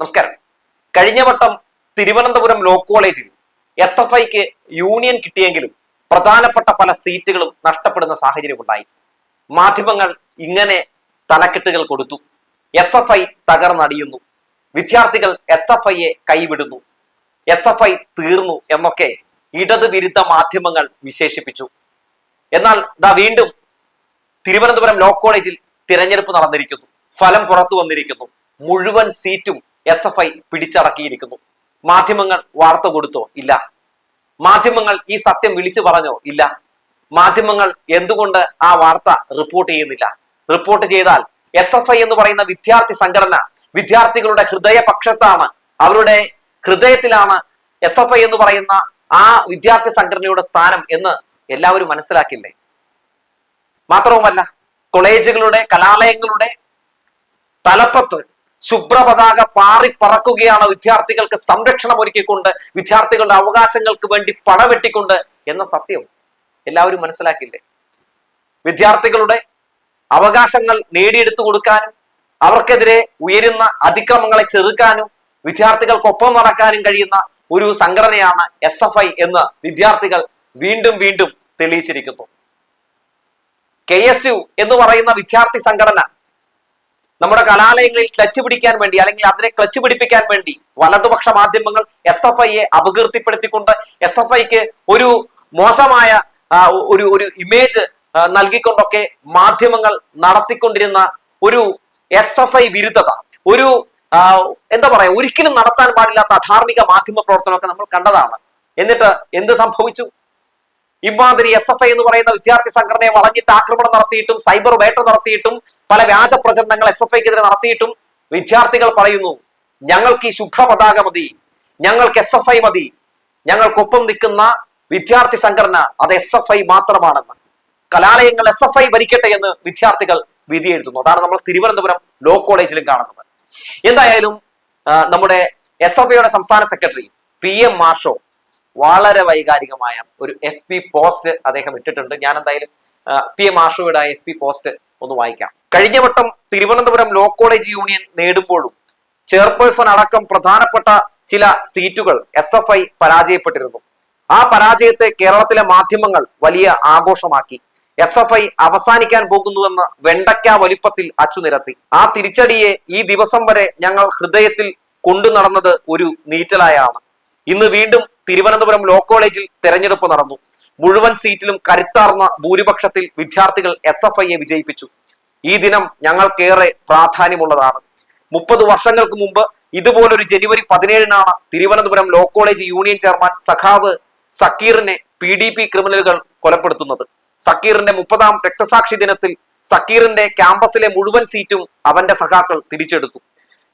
നമസ്കാരം. കഴിഞ്ഞ വട്ടം തിരുവനന്തപുരം ലോ കോളേജിൽ എസ് എഫ് ഐക്ക് യൂണിയൻ കിട്ടിയെങ്കിലും പ്രധാനപ്പെട്ട പല സീറ്റുകളും നഷ്ടപ്പെടുന്ന സാഹചര്യം ഉണ്ടായി. മാധ്യമങ്ങൾ ഇങ്ങനെ തലക്കെട്ടുകൾ കൊടുത്തു. എസ് എഫ് ഐ തകർന്നടിയുന്നു. വിദ്യാർത്ഥികൾ എസ് എഫ് ഐയെ കൈവിടുന്നു. എസ് എഫ് ഐ തീർന്നു എന്നൊക്കെ ഇടത് വിരുദ്ധ മാധ്യമങ്ങൾ വിശേഷിപ്പിച്ചു. എന്നാൽ ദാ വീണ്ടും തിരുവനന്തപുരം ലോ കോളേജിൽ തിരഞ്ഞെടുപ്പ് നടന്നിരിക്കുന്നു. ഫലം പുറത്തു വന്നിരിക്കുന്നു. മുഴുവൻ സീറ്റും എസ് എഫ് ഐ പിടിച്ചടക്കിയിരിക്കുന്നു. മാധ്യമങ്ങൾ വാർത്ത കൊടുത്തോ? ഇല്ല. മാധ്യമങ്ങൾ ഈ സത്യം വിളിച്ചു പറഞ്ഞോ? ഇല്ല. മാധ്യമങ്ങൾ എന്തുകൊണ്ട് ആ വാർത്ത റിപ്പോർട്ട് ചെയ്യുന്നില്ല? റിപ്പോർട്ട് ചെയ്താൽ എസ് എഫ് ഐ എന്ന് പറയുന്ന വിദ്യാർത്ഥി സംഘടന വിദ്യാർത്ഥികളുടെ ഹൃദയപക്ഷത്താണ്. അവരുടെ ഹൃദയത്തിലാണ് എസ് എഫ് ഐ എന്ന് പറയുന്ന ആ വിദ്യാർത്ഥി സംഘടനയുടെ സ്ഥാനം എന്ന് എല്ലാവരും മനസ്സിലാക്കില്ലേ? മാത്രവുമല്ല കോളേജുകളുടെ കലാലയങ്ങളുടെ തലപ്പത്ത് ശുഭ്രപതാക പാറി പറക്കുകയാണ് വിദ്യാർത്ഥികൾക്ക് സംരക്ഷണം ഒരുക്കിക്കൊണ്ട് വിദ്യാർത്ഥികളുടെ അവകാശങ്ങൾക്ക് വേണ്ടി പടവെട്ടിക്കൊണ്ട് എന്ന സത്യം എല്ലാവരും മനസ്സിലാക്കില്ലേ? വിദ്യാർത്ഥികളുടെ അവകാശങ്ങൾ നേടിയെടുത്തു കൊടുക്കാനും അവർക്കെതിരെ ഉയരുന്ന അതിക്രമങ്ങളെ ചെറുക്കാനും വിദ്യാർത്ഥികൾക്കൊപ്പം നടക്കാനും കഴിയുന്ന ഒരു സംഘടനയാണ് എസ് എഫ് ഐ എന്ന് വിദ്യാർത്ഥികൾ വീണ്ടും വീണ്ടും തെളിയിച്ചിരിക്കുന്നു. കെ എസ് യു എന്ന് പറയുന്ന വിദ്യാർത്ഥി സംഘടന നമ്മുടെ കലാലയങ്ങളിൽ ക്ലച്ച് പിടിക്കാൻ വേണ്ടി അല്ലെങ്കിൽ അതിനെ ക്ലച്ച് പിടിപ്പിക്കാൻ വേണ്ടി വലതുപക്ഷ മാധ്യമങ്ങൾ എസ് എഫ് ഐയെ അപകീർത്തിപ്പെടുത്തിക്കൊണ്ട് എസ് എഫ് ഐക്ക് ഒരു മോശമായ ഒരു ഒരു ഇമേജ് നൽകിക്കൊണ്ടൊക്കെ മാധ്യമങ്ങൾ നടത്തിക്കൊണ്ടിരുന്ന ഒരു എസ് എഫ് ഐ വിരുദ്ധത ഒരു എന്താ പറയാ ഒരിക്കലും നടത്താൻ പാടില്ലാത്ത അധാർമിക മാധ്യമ പ്രവർത്തനമൊക്കെ നമ്മൾ കണ്ടതാണ്. എന്നിട്ട് എന്ത് സംഭവിച്ചു? ഇമാതിരി എസ് എഫ് ഐ എന്ന് പറയുന്ന വിദ്യാർത്ഥി സംഘടനയെ വളഞ്ഞിട്ട് ആക്രമണം നടത്തിയിട്ടും സൈബർ വേട്ട നടത്തിയിട്ടും പല വ്യാജ പ്രചരണങ്ങൾ എസ് എഫ് ഐക്കെതിരെ നടത്തിയിട്ടും വിദ്യാർത്ഥികൾ പറയുന്നു ഞങ്ങൾക്ക് ഈ ശുഭ്ര പതാക മതി ഞങ്ങൾക്ക് എസ് എഫ് ഐ മതി ഞങ്ങൾക്കൊപ്പം നിൽക്കുന്ന വിദ്യാർത്ഥി സംഘടന അത് എസ് എഫ് ഐ മാത്രമാണെന്ന്. കലാലയങ്ങൾ എസ് എഫ് ഐ ഭരിക്കട്ടെ എന്ന് വിദ്യാർത്ഥികൾ വിധി എഴുതുന്നു. അതാണ് നമ്മൾ തിരുവനന്തപുരം ലോ കോളേജിലും കാണുന്നത്. എന്തായാലും നമ്മുടെ എസ് എഫ് ഐയുടെ സംസ്ഥാന സെക്രട്ടറി പി എം മാഷോ വളരെ വൈകാരികമായ ഒരു എഫ് പി പോസ്റ്റ് അദ്ദേഹം ഇട്ടിട്ടുണ്ട്. ഞാൻ എന്തായാലും പി എം ആഷോയുടെ എഫ് പി പോസ്റ്റ് ഒന്ന് വായിക്കാം. കഴിഞ്ഞ വട്ടം തിരുവനന്തപുരം ലോ കോളേജ് യൂണിയൻ നേടുമ്പോഴും ചെയർപേഴ്സൺ അടക്കം പ്രധാനപ്പെട്ട ചില സീറ്റുകൾ എസ് എഫ് ഐ പരാജയപ്പെട്ടിരുന്നു. ആ പരാജയത്തെ കേരളത്തിലെ മാധ്യമങ്ങൾ വലിയ ആഘോഷമാക്കി. എസ് എഫ് ഐ അവസാനിക്കാൻ പോകുന്നുവെന്ന് വെണ്ടയ്ക്ക വലിപ്പത്തിൽ അച്ചുനിരത്തി ആ തിരിച്ചടിയെ ഈ ദിവസം വരെ ഞങ്ങൾ ഹൃദയത്തിൽ കൊണ്ടു നടന്നത് ഒരു നീറ്റലായാണ്. ഇന്ന് വീണ്ടും തിരുവനന്തപുരം ലോ കോളേജിൽ തെരഞ്ഞെടുപ്പ് നടന്നു. മുഴുവൻ സീറ്റിലും കരുത്താർന്ന ഭൂരിപക്ഷത്തിൽ വിദ്യാർത്ഥികൾ എസ് എഫ് ഐയെ വിജയിപ്പിച്ചു. ഈ ദിനം ഞങ്ങൾക്കേറെ പ്രാധാന്യമുള്ളതാണ്. മുപ്പത് വർഷങ്ങൾക്ക് മുമ്പ് ഇതുപോലൊരു ജനുവരി പതിനേഴിനാണ് Thiruvananthapuram law college union chairman സഖാവ് സക്കീറിനെ പി ഡി പി ക്രിമിനലുകൾ കൊലപ്പെടുത്തുന്നത്. സക്കീറിന്റെ മുപ്പതാം രക്തസാക്ഷി ദിനത്തിൽ സക്കീറിന്റെ ക്യാമ്പസിലെ മുഴുവൻ സീറ്റും അവന്റെ സഖാക്കൾ തിരിച്ചെടുത്തു.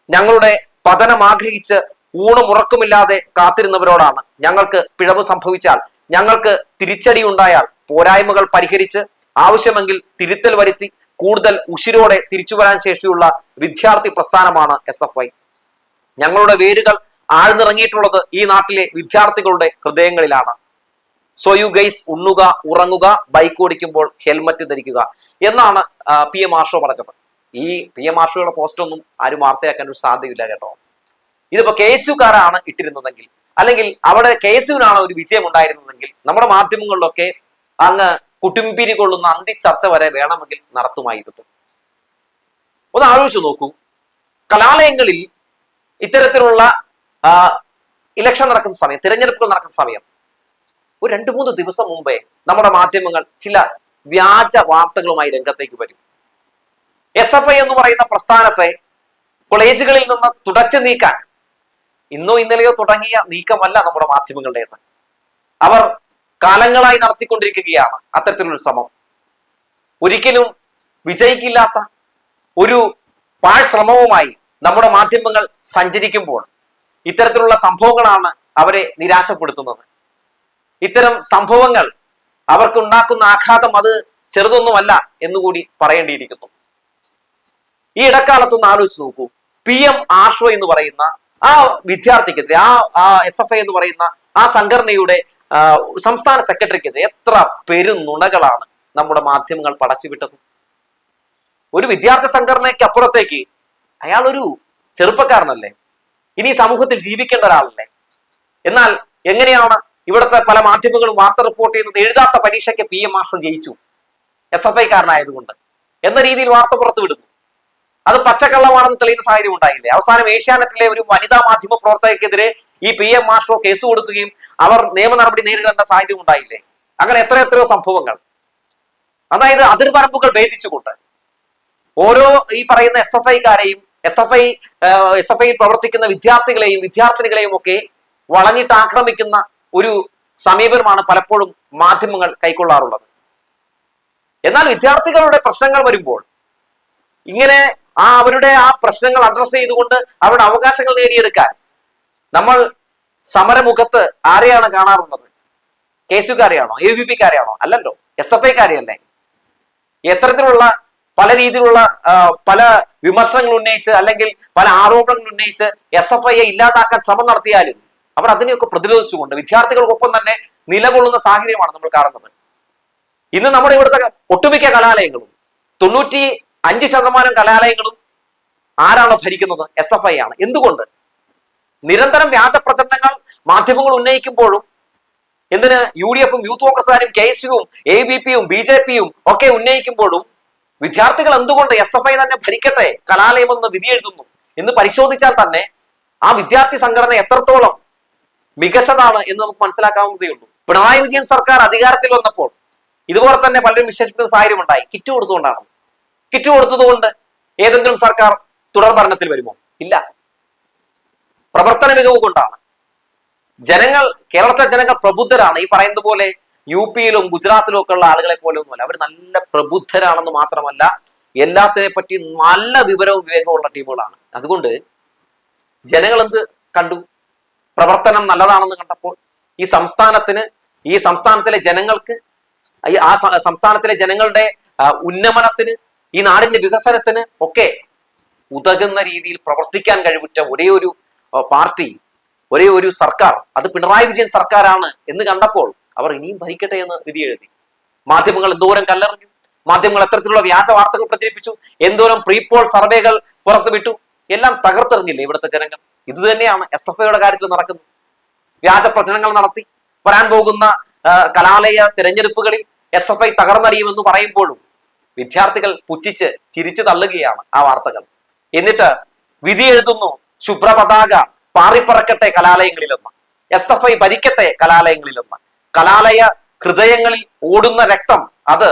ഞങ്ങളുടെ പതനം ആഗ്രഹിച്ച് ഊണുമുറക്കുമില്ലാതെ കാത്തിരുന്നവരോടാണ്. ഞങ്ങൾക്ക് പിഴവ് സംഭവിച്ചാൽ ഞങ്ങൾക്ക് തിരിച്ചടി ഉണ്ടായാൽ പോരായ്മകൾ പരിഹരിച്ച് ആവശ്യമെങ്കിൽ തിരുത്തൽ വരുത്തി കൂടുതൽ ഉശിരോടെ തിരിച്ചു വരാൻ ശേഷിയുള്ള വിദ്യാർത്ഥി പ്രസ്ഥാനമാണ് എസ് എഫ് ഐ. ഞങ്ങളുടെ വേരുകൾ ആഴ്ന്നിറങ്ങിയിട്ടുള്ളത് ഈ നാട്ടിലെ വിദ്യാർത്ഥികളുടെ ഹൃദയങ്ങളിലാണ്. സോ യു ഗൈസ് ഉണ്ണുക ഉറങ്ങുക ബൈക്ക് ഓടിക്കുമ്പോൾ ഹെൽമറ്റ് ധരിക്കുക എന്നാണ് പി എം ആർഷോ പറഞ്ഞത്. ഈ പി എം ആർഷോയുടെ പോസ്റ്റ് ഒന്നും ആരും വാർത്തയാക്കാൻ ഒരു സാധ്യതയില്ല കേട്ടോ. ഇതിപ്പോ കെ എസ് യുക്കാരാണ് ഇട്ടിരുന്നതെങ്കിൽ അല്ലെങ്കിൽ അവിടെ കെ ഒരു വിജയം ഉണ്ടായിരുന്നതെങ്കിൽ നമ്മുടെ മാധ്യമങ്ങളിലൊക്കെ അങ്ങ് കുട്ടിമ്പിരി കൊള്ളുന്ന അന്തി ചർച്ച വരെ വേണമെങ്കിൽ നടത്തുമായിരുന്നു. ഒന്ന് ആലോചിച്ച് നോക്കൂ. കലാലയങ്ങളിൽ ഇത്തരത്തിലുള്ള ഇലക്ഷൻ നടക്കുന്ന സമയം തിരഞ്ഞെടുപ്പുകൾ നടക്കുന്ന സമയം ഒരു രണ്ട് മൂന്ന് ദിവസം മുമ്പേ നമ്മുടെ മാധ്യമങ്ങൾ ചില വ്യാജ വാർത്തകളുമായി രംഗത്തേക്ക് വരും. എസ് എഫ് ഐ എന്ന് പറയുന്ന പ്രസ്ഥാനത്തെ കോളേജുകളിൽ നിന്ന് തുടച്ചു നീക്കാൻ ഇന്നോ ഇന്നലെയോ തുടങ്ങിയ നീക്കമല്ല നമ്മുടെ മാധ്യമങ്ങളുടേത്. അവർ കാലങ്ങളായി നടത്തിക്കൊണ്ടിരിക്കുകയാണ് അത്തരത്തിലൊരു ശ്രമം. ഒരിക്കലും വിജയിക്കില്ലാത്ത ഒരു പാഴ് ശ്രമവുമായി നമ്മുടെ മാധ്യമങ്ങൾ സഞ്ചരിക്കുമ്പോൾ ഇത്തരത്തിലുള്ള സംഭവങ്ങളാണ് അവരെ നിരാശപ്പെടുത്തുന്നത്. ഇത്തരം സംഭവങ്ങൾ അവർക്കുണ്ടാക്കുന്ന ആഘാതം അത് ചെറുതൊന്നുമല്ല എന്നുകൂടി പറയേണ്ടിയിരിക്കുന്നു. ഈ ഇടക്കാലത്തൊന്ന് ആലോചിച്ച് നോക്കൂ. പി എം ആഷോ എന്ന് പറയുന്ന ആ വിദ്യാർത്ഥിക്കെതിരെ ആ ആ എസ് എഫ് ഐ എന്ന് പറയുന്ന ആ സംഘടനയുടെ സംസ്ഥാന സെക്രട്ടറിക്കെതിരെ എത്ര പെരുനുണകളാണ് നമ്മുടെ മാധ്യമങ്ങൾ പടച്ചുവിട്ടത്. ഒരു വിദ്യാർത്ഥി സംഘടനയ്ക്ക് അപ്പുറത്തേക്ക് അയാൾ ഒരു ചെറുപ്പക്കാരനല്ലേ? ഇനി സമൂഹത്തിൽ ജീവിക്കേണ്ട ഒരാളല്ലേ? എന്നാൽ എങ്ങനെയാണ് ഇവിടുത്തെ പല മാധ്യമങ്ങളും വാർത്ത റിപ്പോർട്ട് ചെയ്യുന്നത്? എഴുതാത്ത പരീക്ഷയ്ക്ക് പി എം മാസ്റ്റർ ജയിച്ചു. എസ് എഫ് ഐക്കാരനായതുകൊണ്ട് എന്ന രീതിയിൽ വാർത്ത പുറത്തുവിടുന്നു. അത് പച്ചക്കള്ളമാണെന്ന് തെളിയുന്ന സാഹചര്യം ഉണ്ടായില്ലേ? അവസാനം ഏഷ്യാനെറ്റിലെ ഒരു വനിതാ മാധ്യമ പ്രവർത്തകർക്കെതിരെ ഈ പി എം മാഷോ കേസ് കൊടുക്കുകയും അവർ നിയമ നടപടി നേരിടേണ്ട സാഹചര്യം ഉണ്ടായില്ലേ? അങ്ങനെ എത്ര എത്രയോ സംഭവങ്ങൾ. അതായത് അതിർവരമ്പുകൾ ഭേദിച്ചുകൊണ്ട് ഓരോ ഈ പറയുന്ന S F ഐക്കാരെയും S F I S F I പ്രവർത്തിക്കുന്ന വിദ്യാർത്ഥികളെയും വിദ്യാർത്ഥിനികളെയും ഒക്കെ വളഞ്ഞിട്ട് ആക്രമിക്കുന്ന ഒരു സമീപനമാണ് പലപ്പോഴും മാധ്യമങ്ങൾ കൈക്കൊള്ളാറുള്ളത്. എന്നാൽ വിദ്യാർത്ഥികളുടെ പ്രശ്നങ്ങൾ വരുമ്പോൾ ഇങ്ങനെ ആ അവരുടെ ആ പ്രശ്നങ്ങൾ അഡ്രസ് ചെയ്തുകൊണ്ട് അവരുടെ അവകാശങ്ങൾ നേടിയെടുക്കാൻ നമ്മൾ സമരമുഖത്ത് ആരെയാണ് കാണാറുള്ളത്? കേസുകാരെയാണോ? എ വി പിക്കാരെയാണോ അല്ലല്ലോ. എസ് എഫ് ഐക്കാരെയല്ലേ എത്തരത്തിലുള്ള പല രീതിയിലുള്ള പല വിമർശനങ്ങൾ ഉന്നയിച്ച് അല്ലെങ്കിൽ പല ആരോപണങ്ങൾ ഉന്നയിച്ച് എസ് എഫ് ഐയെ ഇല്ലാതാക്കാൻ ശ്രമം നടത്തിയാലും അവർ അതിനെയൊക്കെ പ്രതിരോധിച്ചുകൊണ്ട് വിദ്യാർത്ഥികൾക്കൊപ്പം തന്നെ നിലകൊള്ളുന്ന സാഹചര്യമാണ് നമ്മൾ കാണുന്നത്. ഇന്ന് നമ്മുടെ ഇവിടുത്തെ ഒട്ടുമിക്ക കലാലയങ്ങളും തൊണ്ണൂറ്റി അഞ്ച് ശതമാനം കലാലയങ്ങളും ആരാണ് ഭരിക്കുന്നത്? എസ് എഫ് ഐ ആണ്. എന്തുകൊണ്ട്? നിരന്തരം വ്യാജ പ്രചരണങ്ങൾ മാധ്യമങ്ങൾ ഉന്നയിക്കുമ്പോഴും എന്തിന് യു ഡി എഫും യൂത്ത് കോൺഗ്രസുകാരും കെ എസ് യുവും എ ബി പിയും ബി ജെ പിയും ഒക്കെ ഉന്നയിക്കുമ്പോഴും വിദ്യാർത്ഥികൾ എന്തുകൊണ്ട് എസ് എഫ് ഐ തന്നെ ഭരിക്കട്ടെ കലാലയമെന്ന് വിധി എഴുതുന്നു എന്ന് പരിശോധിച്ചാൽ തന്നെ ആ വിദ്യാർത്ഥി സംഘടന എത്രത്തോളം മികച്ചതാണ് എന്ന് നമുക്ക് മനസ്സിലാക്കാവുന്നതേ ഉള്ളൂ. പിണറായി വിജയൻ സർക്കാർ അധികാരത്തിൽ വന്നപ്പോൾ ഇതുപോലെ തന്നെ പലരും വിശേഷിപ്പിക്കുന്ന സാഹചര്യം ഉണ്ടായി. കിറ്റ് കൊടുത്തുകൊണ്ടാണ് കിറ്റ് കൊടുത്തതുകൊണ്ട് ഏതെങ്കിലും സർക്കാർ തുടർ ഭരണത്തിൽ വരുമോ? ഇല്ല. പ്രവർത്തന മികവ് കൊണ്ടാണ്. ജനങ്ങൾ കേരളത്തിലെ ജനങ്ങൾ പ്രബുദ്ധരാണ്. ഈ പറയുന്നത് പോലെ യു പിയിലും ഗുജറാത്തിലും ഒക്കെ ഉള്ള ആളുകളെ പോലെ ഒന്നുമല്ല അവർ നല്ല പ്രബുദ്ധരാണെന്ന് മാത്രമല്ല എല്ലാത്തിനെ പറ്റി നല്ല വിവരവും വിവേകവും ഉള്ള ടീമുകളാണ്. അതുകൊണ്ട് ജനങ്ങൾ എന്ത് കണ്ടു? പ്രവർത്തനം നല്ലതാണെന്ന് കണ്ടപ്പോൾ ഈ സംസ്ഥാനത്തിന് ഈ സംസ്ഥാനത്തിലെ ജനങ്ങൾക്ക് ആ സംസ്ഥാനത്തിലെ ജനങ്ങളുടെ ഉന്നമനത്തിന് ഈ നാടിന്റെ വികസനത്തിന് ഒക്കെ ഉതകുന്ന രീതിയിൽ പ്രവർത്തിക്കാൻ കഴിവുറ്റ ഒരേ ഒരു പാർട്ടി ഒരേ ഒരു സർക്കാർ അത് പിണറായി വിജയൻ സർക്കാരാണ് എന്ന് കണ്ടപ്പോൾ അവർ ഇനിയും ഭരിക്കട്ടെ എന്ന് വിധി എഴുതി. മാധ്യമങ്ങൾ എന്തോരം കല്ലെറിഞ്ഞു മാധ്യമങ്ങൾ എത്തരത്തിലുള്ള വ്യാജ വാർത്തകൾ പ്രചരിപ്പിച്ചു എന്തോരം പ്രീപോൾ സർവേകൾ പുറത്തുവിട്ടു എല്ലാം തകർത്തെറിഞ്ഞില്ലേ ഇവിടുത്തെ ജനങ്ങൾ? ഇതുതന്നെയാണ് എസ് എഫ് ഐയുടെ കാര്യത്തിൽ നടക്കുന്നത്. വ്യാജ പ്രചരണങ്ങൾ നടത്തി വരാൻ പോകുന്ന കലാലയ തിരഞ്ഞെടുപ്പുകളിൽ എസ് എഫ് ഐ തകർന്നടിയുമെന്ന് പറയുമ്പോഴും വിദ്യാർത്ഥികൾ പുച്ഛിച്ച് ചിരിച്ചു തള്ളുകയാണ് ആ വാർത്തകൾ. എന്നിട്ട് വിധി എഴുതുന്നു ശുഭ്ര പതാക പാറിപ്പറക്കട്ടെ കലാലയങ്ങളിലൊന്ന്. എസ് എഫ് ഐ ഭരിക്കട്ടെ കലാലയങ്ങളിലൊന്ന്. കലാലയ ഹൃദയങ്ങളിൽ ഓടുന്ന രക്തം അത്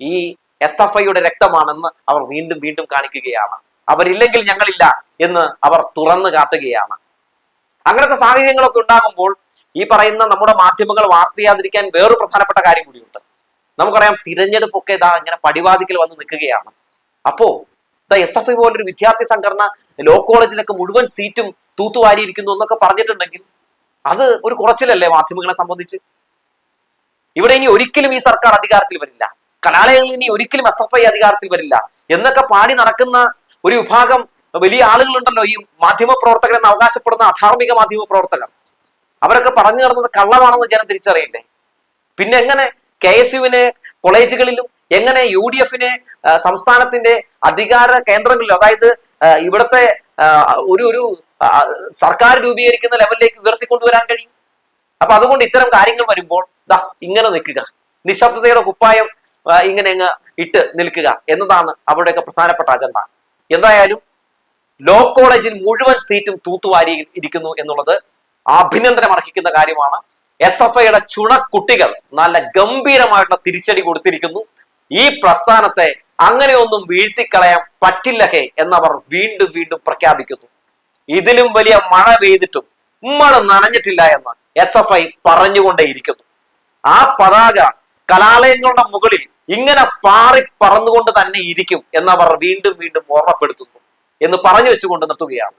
ഈ എസ് എഫ് ഐയുടെ രക്തമാണെന്ന് അവർ വീണ്ടും വീണ്ടും കാണിക്കുകയാണ്. അവരില്ലെങ്കിൽ ഞങ്ങളില്ല എന്ന് അവർ തുറന്നു കാട്ടുകയാണ്. അങ്ങനത്തെ സാഹചര്യങ്ങളൊക്കെ ഉണ്ടാകുമ്പോൾ ഈ പറയുന്ന നമ്മുടെ മാധ്യമങ്ങൾ വാർത്ത ചെയ്യാതിരിക്കാൻ വേറൊരു പ്രധാനപ്പെട്ട കാര്യം കൂടിയുണ്ട്. നമുക്കറിയാം തിരഞ്ഞെടുപ്പൊക്കെ ഇതാ ഇങ്ങനെ പടിവാതിക്കൽ വന്ന് നിൽക്കുകയാണ്. അപ്പോ എസ് എഫ് ഐ പോലൊരു വിദ്യാർത്ഥി സംഘടന ലോ കോളേജിലൊക്കെ മുഴുവൻ സീറ്റും തൂത്തുവാരിയിരിക്കുന്നു എന്നൊക്കെ പറഞ്ഞിട്ടുണ്ടെങ്കിൽ അത് ഒരു കുറച്ചിലല്ലേ മാധ്യമങ്ങളെ സംബന്ധിച്ച്? ഇവിടെ ഇനി ഒരിക്കലും ഈ സർക്കാർ അധികാരത്തിൽ വരില്ല. കലാലയങ്ങളിൽ ഇനി ഒരിക്കലും എസ് എഫ് ഐ അധികാരത്തിൽ വരില്ല. എന്നൊക്കെ പാടി നടക്കുന്ന ഒരു വിഭാഗം വലിയ ആളുകളുണ്ടല്ലോ ഈ മാധ്യമ പ്രവർത്തകർ എന്ന് അവകാശപ്പെടുന്ന അധാർമിക മാധ്യമ പ്രവർത്തകർ അവരൊക്കെ പറഞ്ഞു നടന്നത് കള്ളമാണെന്ന് ജനം തിരിച്ചറിയില്ലേ? പിന്നെ എങ്ങനെ കെ എസ് യുവിനെ കോളേജുകളിലും എങ്ങനെ യു ഡി എഫിനെ സംസ്ഥാനത്തിന്റെ അധികാര കേന്ദ്രങ്ങളിലും അതായത് ഇവിടുത്തെ ഒരു ഒരു സർക്കാർ രൂപീകരിക്കുന്ന ലെവലിലേക്ക് ഉയർത്തിക്കൊണ്ടുവരാൻ കഴിയും? അപ്പൊ അതുകൊണ്ട് ഇത്തരം കാര്യങ്ങൾ വരുമ്പോൾ ദാ ഇങ്ങനെ നിൽക്കുക. നിശബ്ദതയുടെ കുപ്പായം ഇങ്ങനെ അങ്ങ് ഇട്ട് നിൽക്കുക എന്നതാണ് അവരുടെയൊക്കെ പ്രധാനപ്പെട്ട അജണ്ട എന്തായാലും ലോ കോളേജിൽ മുഴുവൻ സീറ്റും തൂത്തുവാരി ഇരിക്കുന്നു എന്നുള്ളത് അഭിനന്ദനം അർഹിക്കുന്ന കാര്യമാണ്. എസ് എഫ് ഐയുടെ ചുണക്കുട്ടികൾ നല്ല ഗംഭീരമായിട്ടുള്ള തിരിച്ചടി കൊടുത്തിരിക്കുന്നു. ഈ പ്രസ്ഥാനത്തെ അങ്ങനെയൊന്നും വീഴ്ത്തിക്കളയാൻ പറ്റില്ല ഹേ എന്നവർ വീണ്ടും വീണ്ടും പ്രഖ്യാപിക്കുന്നു. ഇതിലും വലിയ മഴ പെയ്തിട്ടും ഉമ്മള നനഞ്ഞിട്ടില്ല എന്ന് എസ് എഫ് ഐ പറഞ്ഞുകൊണ്ടേയിരിക്കുന്നു. ആ പതാക കലാലയങ്ങളുടെ മുകളിൽ ഇങ്ങനെ പാറി പറന്നുകൊണ്ട് തന്നെ ഇരിക്കും എന്നവർ വീണ്ടും വീണ്ടും ഓർമ്മപ്പെടുത്തുന്നു എന്ന് പറഞ്ഞു വെച്ചുകൊണ്ട് നിർത്തുകയാണ്.